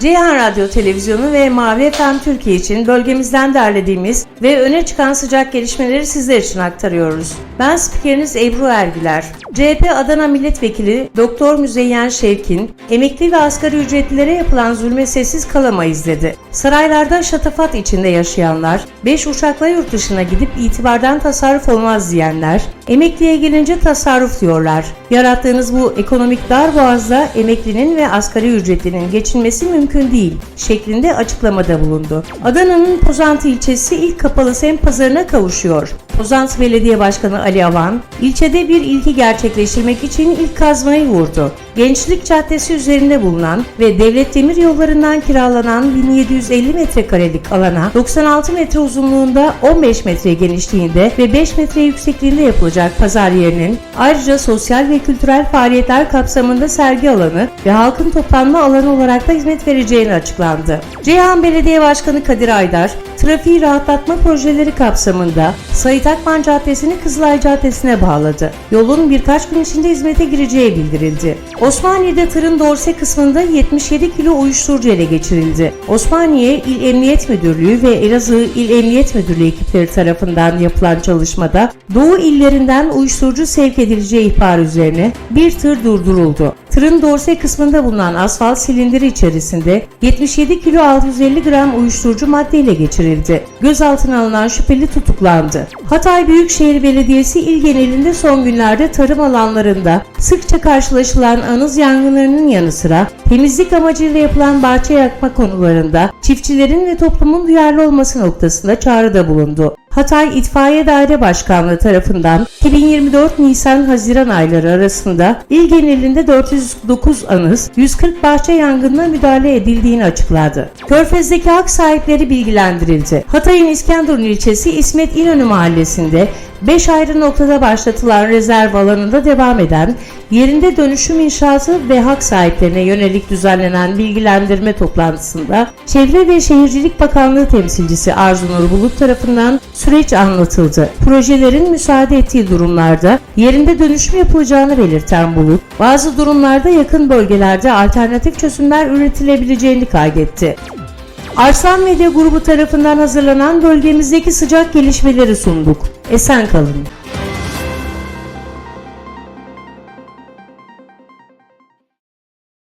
Ceyhan Radyo Televizyonu ve Mavi FM Türkiye için bölgemizden derlediğimiz ve öne çıkan sıcak gelişmeleri sizler için aktarıyoruz. Ben spikeriniz Ebru Ergüler. CHP Adana Milletvekili Doktor Müzeyyen Şevkin, emekli ve asgari ücretlilere yapılan zulme sessiz kalamayız dedi. Saraylarda şatafat içinde yaşayanlar, 5 uçakla yurt dışına gidip itibardan tasarruf olmaz diyenler, emekliye gelince tasarruf diyorlar. Yarattığınız bu ekonomik darboğazda emeklinin ve asgari ücretlinin geçinmesi mümkün değil şeklinde açıklamada bulundu. Adana'nın Pozantı ilçesi ilk kapalı semt pazarına kavuşuyor. Pozantı Belediye Başkanı Ali Avan, ilçede bir ilki gerçekleştirmek için ilk kazmayı vurdu. Gençlik Caddesi üzerinde bulunan ve devlet demir yollarından kiralanan 1750 metrekarelik alana 96 metre uzunluğunda 15 metre genişliğinde ve 5 metre yüksekliğinde yapılacak pazar yerinin ayrıca sosyal ve kültürel faaliyetler kapsamında sergi alanı ve halkın toplanma alanı olarak da hizmet vereceğini açıklandı. Ceyhan Belediye Başkanı Kadir Aydar, trafiği rahatlatma projeleri kapsamında Sait Akman Caddesi'ni Kızılay Caddesi'ne bağladı. Yolun birkaç gün içinde hizmete gireceği bildirildi. Osmaniye'de tırın dorse kısmında 77 kilo uyuşturucu ele geçirildi. Osmaniye İl Emniyet Müdürlüğü ve Elazığ İl Emniyet Müdürlüğü ekipleri tarafından yapılan çalışmada Doğu illerinden uyuşturucu sevk edileceği ihbar üzerine bir tır durduruldu. Tırın dorse kısmında bulunan asfalt silindiri içerisinde 77 kilo 650 gram uyuşturucu madde ile geçirildi. Gözaltına alınan şüpheli tutuklandı. Hatay Büyükşehir Belediyesi il genelinde son günlerde tarım alanlarında sıkça karşılaşılan anız yangınlarının yanı sıra temizlik amacıyla yapılan bahçe yakma konularında çiftçilerin ve toplumun duyarlı olması noktasında çağrıda bulundu. Hatay İtfaiye Daire Başkanlığı tarafından 2024 Nisan-Haziran ayları arasında il genelinde 409 anız, 140 bahçe yangınına müdahale edildiğini açıkladı. Körfez'deki hak sahipleri bilgilendirildi. Hatay'ın İskenderun ilçesi İsmet İnönü mahallesinde 5 ayrı noktada başlatılan rezerv alanında devam eden yerinde dönüşüm inşaatı ve hak sahiplerine yönelik düzenlenen bilgilendirme toplantısında Çevre ve Şehircilik Bakanlığı temsilcisi Arzu Nur Bulut tarafından süreç anlatıldı. Projelerin müsaade ettiği durumlarda yerinde dönüşüm yapılacağını belirten Bulut, bazı durumlarda yakın bölgelerde alternatif çözümler üretilebileceğini kaydetti. Arslan Medya Grubu tarafından hazırlanan bölgemizdeki sıcak gelişmeleri sunduk. Esen kalın.